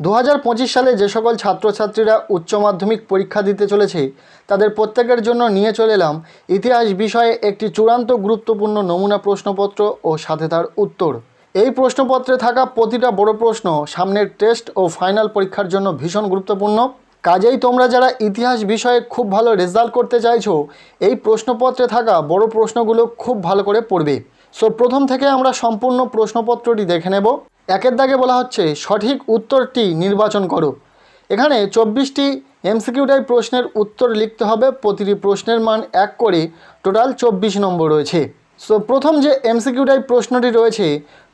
দু হাজার পঁচিশ সালে যে সকল ছাত্রছাত্রীরা উচ্চ মাধ্যমিক পরীক্ষা দিতে চলেছে, তাদের প্রত্যেকের জন্য নিয়ে চলে এলাম ইতিহাস বিষয়ে একটি চূড়ান্ত গুরুত্বপূর্ণ নমুনা প্রশ্নপত্র ও সাথে তার উত্তর। এই প্রশ্নপত্রে থাকা প্রতিটা বড় প্রশ্ন সামনের টেস্ট ও ফাইনাল পরীক্ষার জন্য ভীষণ গুরুত্বপূর্ণ। কাজেই তোমরা যারা ইতিহাস বিষয়ে খুব ভালো রেজাল্ট করতে চাইছো, এই প্রশ্নপত্রে থাকা বড় প্রশ্নগুলো খুব ভালো করে পড়বে। সো প্রথম থেকে আমরা সম্পূর্ণ প্রশ্নপত্রটি দেখে নেব। একের দাগে বলা হচ্ছে, সঠিক উত্তরটি নির্বাচন করো। এখানে চব্বিশটি এমসিকিউ টাইপ প্রশ্নের উত্তর লিখতে হবে, প্রতিটি প্রশ্নের মান এক করে টোটাল চব্বিশ নম্বর রয়েছে। সো, প্রথম যে এমসিকিউ টাইপ প্রশ্নটি রয়েছে,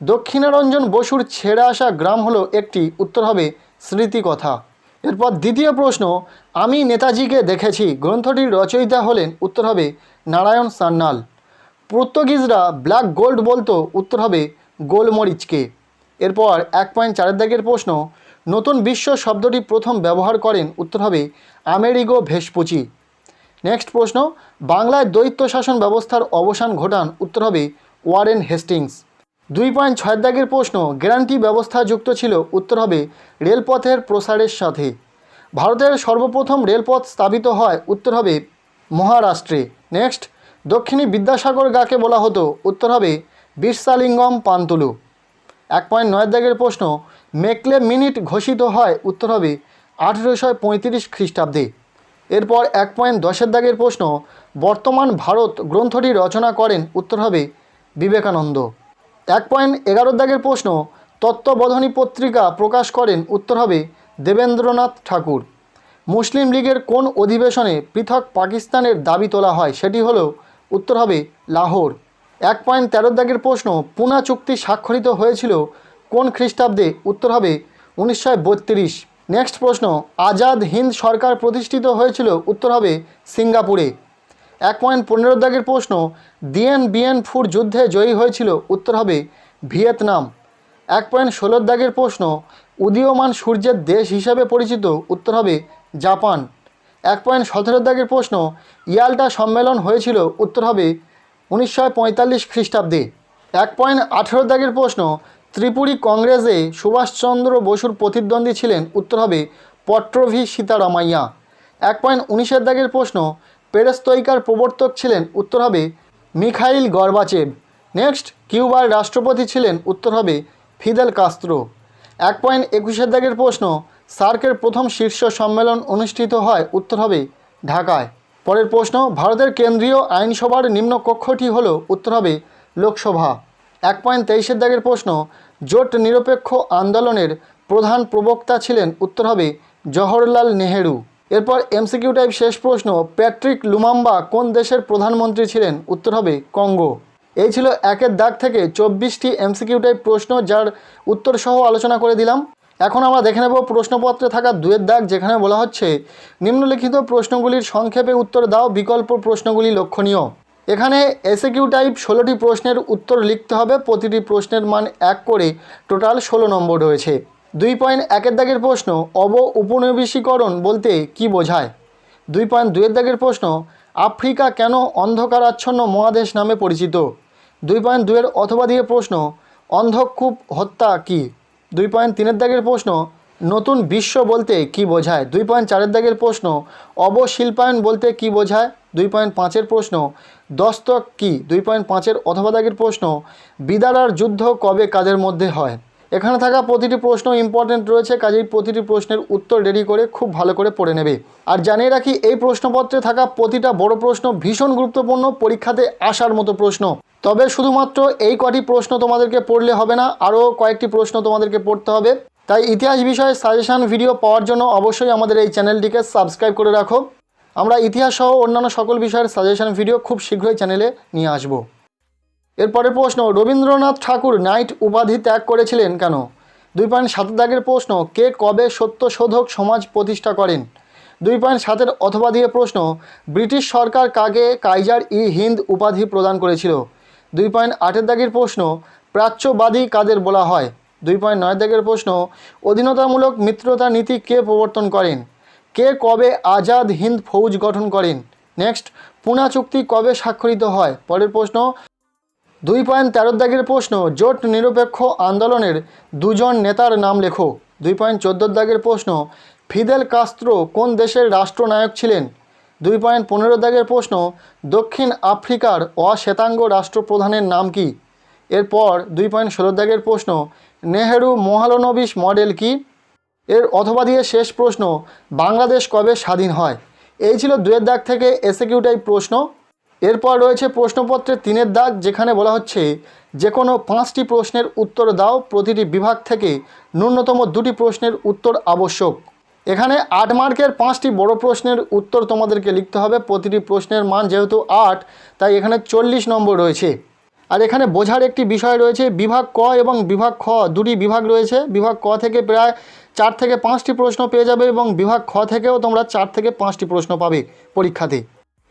দক্ষিণারঞ্জন বসুর ছেড়ে আসা গ্রাম হলো একটি, উত্তর হবে স্মৃতিকথা। এরপর দ্বিতীয় প্রশ্ন, আমি নেতাজিকে দেখেছি গ্রন্থটির রচয়িতা হলেন, উত্তর হবে নারায়ণ সান্যাল। পর্তুগিজরা ব্ল্যাক গোল্ড বলতো, উত্তর হবে গোলমরিচকে। এরপর এক পয়েন্ট চারের দাগের প্রশ্ন, নতুন বিশ্ব শব্দটি প্রথম ব্যবহার করেন, উত্তর হবে আমেরিগো ভেসপুচি নেক্সট প্রশ্ন, বাংলায় দ্বৈত শাসন ব্যবস্থার অবসান ঘটান, উত্তর হবে ওয়ারেন হেস্টিংস। দুই পয়েন্ট ছয়ের দাগের প্রশ্ন, গ্যারান্টি ব্যবস্থা যুক্ত ছিল, উত্তর হবে রেলপথের প্রসারের সাথে। ভারতের সর্বপ্রথম রেলপথ স্থাপিত হয়, উত্তর হবে মহারাষ্ট্রে। নেক্সট, দক্ষিণী বিদ্যাসাগর গাকে বলা হতো, উত্তর হবে বিরসালিঙ্গম পান্তুলু। এক পয়েন্ট নয় দাগের প্রশ্ন, মেকলে মিনিট ঘোষিত হয় উত্তর হবে আঠেরোশো পঁয়ত্রিশ খ্রিস্টাব্দে। এরপর এক পয়েন্ট দশের দাগের প্রশ্ন, বর্তমান ভারত গ্রন্থটি রচনা করেন উত্তর হবে বিবেকানন্দ। এক পয়েন্ট এগারোর দাগের প্রশ্ন, তত্ত্ববোধনী পত্রিকা প্রকাশ করেন উত্তর হবে দেবেন্দ্রনাথ ঠাকুর। মুসলিম লীগের কোন অধিবেশনে পৃথক পাকিস্তানের দাবি তোলা হয় সেটি হলো উত্তর হবে লাহোর। এক পয়েন্ট তেরোর দাগের প্রশ্ন, পুনা চুক্তি স্বাক্ষরিত হয়েছিল কোন খ্রিস্টাব্দে? উত্তর হবে উনিশশো বত্রিশ। নেক্সট প্রশ্ন, আজাদ হিন্দ সরকার প্রতিষ্ঠিত হয়েছিল? উত্তর হবে সিঙ্গাপুরে। এক পয়েন্ট পনেরো দাগের প্রশ্ন, দিয়েন বিয়েন ফুর যুদ্ধে জয়ী হয়েছিল? উত্তর হবে ভিয়েতনাম। এক পয়েন্ট ষোলোর দাগের প্রশ্ন, উদীয়মান সূর্যের দেশ হিসাবে পরিচিত? উত্তর হবে জাপান। এক পয়েন্ট সতেরো দাগের প্রশ্ন ইয়াল্টা সম্মেলন হয়েছিল? উত্তর হবে উনিশশো পঁয়তাল্লিশ খ্রিস্টাব্দে এক পয়েন্ট আঠেরো দাগের প্রশ্ন, ত্রিপুরী কংগ্রেসে সুভাষচন্দ্র বসুর প্রতিদ্বন্দ্বী ছিলেন উত্তর হবে পট্রভি সীতারামাইয়া। এক পয়েন্ট উনিশের দাগের প্রশ্ন পেরেস্তৈকার প্রবর্তক ছিলেন উত্তর হবে মিখাইল গর্বাচেভ নেক্সট, কিউবার রাষ্ট্রপতি ছিলেন উত্তর হবে ফিদেল কাস্ত্রো। এক পয়েন্ট একুশের দাগের প্রশ্ন, সার্কের প্রথম শীর্ষ সম্মেলন অনুষ্ঠিত হয় উত্তর হবে ঢাকায়। পরের প্রশ্ন, ভারতের কেন্দ্রীয় আইনসভার নিম্নকক্ষটি হল উত্তর হবে লোকসভা। এক পয়েন্ট তেইশের দাগের প্রশ্ন, জোট নিরপেক্ষ আন্দোলনের প্রধান প্রবক্তা ছিলেন উত্তর হবে জওহরলাল নেহেরু। এরপর এমসিকিউ টাইপ শেষ প্রশ্ন, প্যাট্রিক লুমাম্বা কোন দেশের প্রধানমন্ত্রী ছিলেন উত্তর হবে কঙ্গো। এই ছিল একের দাগ থেকে চব্বিশটি এমসিকিউ টাইপ প্রশ্ন, যার উত্তর সহ আলোচনা করে দিলাম। এখন আমরা দেখে নেব প্রশ্নপত্রে থাকা দুয়ের দাগ, যেখানে বলা হচ্ছে, নিম্নলিখিত প্রশ্নগুলির সংক্ষেপে উত্তর দাও, বিকল্প প্রশ্নগুলি লক্ষণীয়। এখানে এসএকিউ টাইপ ষোলোটি প্রশ্নের উত্তর লিখতে হবে, প্রতিটি প্রশ্নের মান এক করে টোটাল ষোলো নম্বর রয়েছে। দুই পয়েন্ট একের দাগের প্রশ্ন, অব উপনিবেশীকরণ বলতে কি বোঝায়? দুই পয়েন্ট দুয়ের দাগের প্রশ্ন, আফ্রিকা কেন অন্ধকারাচ্ছন্ন মহাদেশ নামে পরিচিত? দুই পয়েন্ট দুয়ের অথবা দিয়ে প্রশ্ন অন্ধকূপ হত্যা কি? দুই পয়েন্ট তিনের দাগের প্রশ্ন, নতুন বিশ্ব বলতে কি বোঝায়? দুই পয়েন্ট চারের দাগের প্রশ্ন, অবশিল্পায়ন বলতে কি বোঝায়? দুই পয়েন্ট পাঁচের প্রশ্ন, দস্তক কি? দুই পয়েন্ট পাঁচের অথবা দাগের প্রশ্ন, বিদারার যুদ্ধ কবে কাদের মধ্যে হয়? এখানে থাকা প্রতিটি প্রশ্ন ইম্পর্টেন্ট রয়েছে, কাজেই প্রতিটি প্রশ্নের উত্তর রেডি করে খুব ভালো করে পড়ে নেবে। আর জানিয়ে রাখি, এই প্রশ্নপত্রে থাকা প্রতিটা বড় প্রশ্ন ভীষণ গুরুত্বপূর্ণ, পরীক্ষাতে আসার মতো প্রশ্ন। তবে শুধুমাত্র এই কটি প্রশ্ন তোমাদেরকে পড়লে হবে না, আরও কয়েকটি প্রশ্ন তোমাদেরকে পড়তে হবে। তাই ইতিহাস বিষয়ে সাজেশান ভিডিও পাওয়ার জন্য অবশ্যই আমাদের এই চ্যানেলটিকে সাবস্ক্রাইব করে রাখো। আমরা ইতিহাস সহ অন্যান্য সকল বিষয়ের সাজেশান ভিডিও খুব শীঘ্রই চ্যানেলে নিয়ে আসব। এরপরের প্রশ্ন, রবীন্দ্রনাথ ঠাকুর নাইট উপাধি ত্যাগ করেছিলেন কেন? দুই পয়েন্ট সাত দাগের প্রশ্ন, কে কবে সত্যশোধক সমাজ প্রতিষ্ঠা করেন? দুই পয়েন্ট সাতের অথবা দিয়ে প্রশ্ন, ব্রিটিশ সরকার কাকে কাইজার ই হিন্দ উপাধি প্রদান করেছিল? দুই পয়েন্ট আটের দাগের প্রশ্ন, প্রাচ্যবাদী কাদের বলা হয়? দুই পয়েন্ট নয় দাগের প্রশ্ন, অধীনতামূলক মিত্রতা নীতি কে প্রবর্তন করেন? কে কবে আজাদ হিন্দ ফৌজ গঠন করেন? নেক্সট, পুনা চুক্তি কবে স্বাক্ষরিত হয়? পরের প্রশ্ন, দুই পয়েন্ট তেরো দাগের প্রশ্ন, জোট নিরপেক্ষ আন্দোলনের দুজন নেতার নাম লেখো। দুই পয়েন্ট চোদ্দোর দাগের প্রশ্ন, ফিদেল কাস্ত্রো কোন দেশের রাষ্ট্রনায়ক ছিলেন? দুই পয়েন্ট পনেরো দাগের প্রশ্ন, দক্ষিণ আফ্রিকার অশ্বেতাঙ্গ রাষ্ট্রপ্রধানের নাম কি? এরপর দুই পয়েন্ট ষোলো দাগের প্রশ্ন, নেহেরু মহালনবিশ মডেল কি? এর অথবা দিয়ে শেষ প্রশ্ন, বাংলাদেশ কবে স্বাধীন হয়? এই ছিল দুয়ের দাগ থেকে এসে কিউটাই প্রশ্ন। এরপর রয়েছে প্রশ্নপত্রের তিনের দাগ, যেখানে বলা হচ্ছে যে কোনো পাঁচটি প্রশ্নের উত্তর দাও, প্রতিটি বিভাগ থেকে ন্যূনতম দুটি প্রশ্নের উত্তর আবশ্যক। এখানে আট মার্কের পাঁচটি বড় প্রশ্নের উত্তর তোমাদেরকে লিখতে হবে। প্রতিটি প্রশ্নের মান যেহেতু আট, তাই এখানে চল্লিশ নম্বর রয়েছে। আর এখানে বোঝার একটি বিষয় রয়েছে, বিভাগ ক এবং বিভাগ খ দুটি বিভাগ রয়েছে। বিভাগ ক থেকে প্রায় চার থেকে পাঁচটি প্রশ্ন পেয়ে যাবে এবং বিভাগ খ থেকেও তোমরা চার থেকে পাঁচটি প্রশ্ন পাবে পরীক্ষাতে।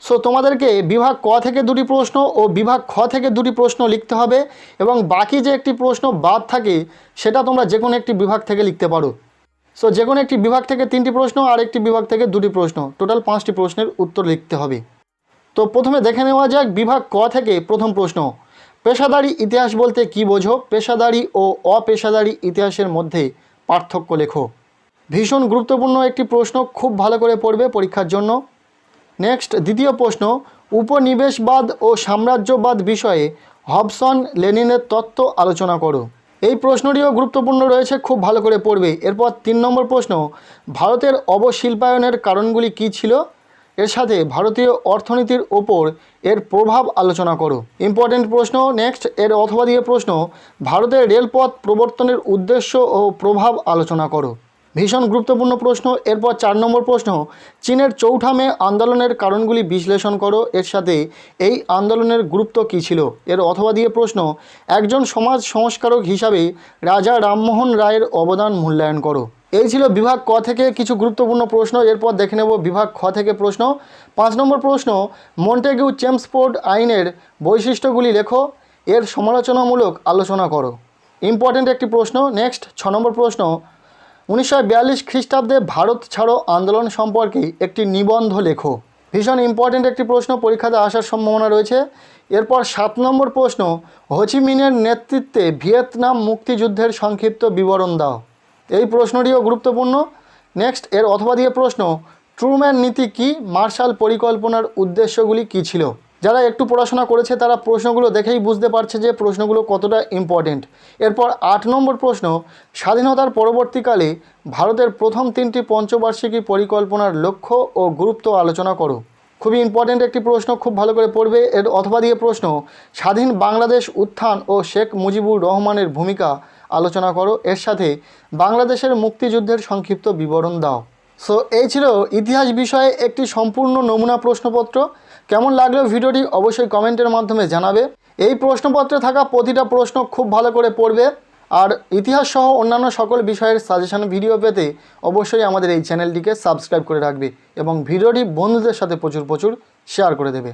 সো তোমাদেরকে বিভাগ ক থেকে দুটি প্রশ্ন ও বিভাগ খ থেকে দুটি প্রশ্ন লিখতে হবে এবং বাকি যে একটি প্রশ্ন বাদ থাকে, সেটা তোমরা যে কোনো একটি বিভাগ থেকে লিখতে পারো। সো যে কোনো একটি বিভাগ থেকে তিনটি প্রশ্ন আর একটি বিভাগ থেকে দুটি প্রশ্ন। টোটাল পাঁচটি প্রশ্নের উত্তর লিখতে হবে। তো, প্রথমে দেখে নেওয়া যাক বিভাগ ক থেকে প্রথম প্রশ্ন। পেশাদারি ইতিহাস বলতে কি বোঝো? পেশাদারি ও অপেশাদারি ইতিহাসের মধ্যে পার্থক্য লেখো। ভীষণ গুরুত্বপূর্ণ একটি প্রশ্ন, খুব ভালো করে পড়বে পরীক্ষার জন্য। নেক্সট দ্বিতীয় প্রশ্ন, উপনিবেশবাদ ও সাম্রাজ্যবাদ বিষয়ে হবসন লেনিনের তত্ত্ব আলোচনা করো। এই প্রশ্নটিও গুরুত্বপূর্ণ রয়েছে, খুব ভালো করে পড়বে। এরপর তিন নম্বর প্রশ্ন, ভারতের অবশিল্পায়নের কারণগুলি কি ছিল? এর সাথে ভারতীয় অর্থনীতির ওপর এর প্রভাব আলোচনা করো। ইম্পর্টেন্ট প্রশ্ন, নেক্সট, এর অথবা দিয়ে প্রশ্ন, ভারতের রেলপথ প্রবর্তনের উদ্দেশ্য ও প্রভাব আলোচনা করো। ভীষণ গুরুত্বপূর্ণ প্রশ্ন, এরপর চার নম্বর প্রশ্ন, চীনের চৌঠা মে আন্দোলনের কারণগুলি বিশ্লেষণ করো, এর সাথে এই আন্দোলনের গুরুত্ব কী ছিল? এর অথবা দিয়ে প্রশ্ন, একজন সমাজ সংস্কারক হিসাবে রাজা রামমোহন রায়ের অবদান মূল্যায়ন করো। এই ছিল বিভাগ ক থেকে কিছু গুরুত্বপূর্ণ প্রশ্ন, এরপর দেখে নেব বিভাগ খ থেকে প্রশ্ন। পাঁচ নম্বর প্রশ্ন, মন্টেগিউ চেমসফোর্ড আইনের বৈশিষ্ট্যগুলি লেখো, এর সমালোচনামূলক আলোচনা করো। ইম্পর্ট্যান্ট একটি প্রশ্ন, নেক্সট, ছ নম্বর প্রশ্ন উনিশশো বিয়াল্লিশ খ্রিস্টাব্দে ভারত ছাড়ো আন্দোলন সম্পর্কে একটি নিবন্ধ লেখো। ভীষণ ইম্পর্ট্যান্ট একটি প্রশ্ন, পরীক্ষাতে আসার সম্ভাবনা রয়েছে। এরপর সাত নম্বর প্রশ্ন হোচিমিনের নেতৃত্বে ভিয়েতনাম মুক্তিযুদ্ধের সংক্ষিপ্ত বিবরণ দাও। এই প্রশ্নটিও গুরুত্বপূর্ণ। নেক্সট এর অথবা দিয়ে প্রশ্ন, ট্রুম্যান নীতি কি? মার্শাল পরিকল্পনার উদ্দেশ্যগুলি কী ছিল? যারা একটু পড়াশোনা করেছে, তারা প্রশ্নগুলো দেখেই বুঝতে পারছে যে প্রশ্নগুলো কতটা ইম্পর্টেন্ট এরপর আট নম্বর প্রশ্ন, স্বাধীনতার পরবর্তীকালে ভারতের প্রথম তিনটি পঞ্চবার্ষিকী পরিকল্পনার লক্ষ্য ও গুরুত্ব আলোচনা করো। খুবই ইম্পর্টেন্ট একটি প্রশ্ন, খুব ভালো করে পড়বে। এর অথবা দিয়ে প্রশ্ন, স্বাধীন বাংলাদেশ উত্থান ও শেখ মুজিবুর রহমানের ভূমিকা আলোচনা করো। এর সাথে বাংলাদেশের মুক্তিযুদ্ধের সংক্ষিপ্ত বিবরণ দাও। সো এই ছিল ইতিহাস বিষয়ে একটি সম্পূর্ণ নমুনা প্রশ্নপত্র। কেমন লাগল ভিডিওটি অবশ্যই কমেন্টের মাধ্যমে জানাবে। এই প্রশ্নপত্রে থাকা প্রতিটা প্রশ্ন খুব ভালো করে পড়বে। আর ইতিহাস সহ অন্যান্য সকল বিষয়ের সাজেশন ভিডিও পেতে অবশ্যই আমাদের এই চ্যানেলটিকে সাবস্ক্রাইব করে রাখবে এবং ভিডিওটি বন্ধুদের সাথে প্রচুর প্রচুর শেয়ার করে দেবে।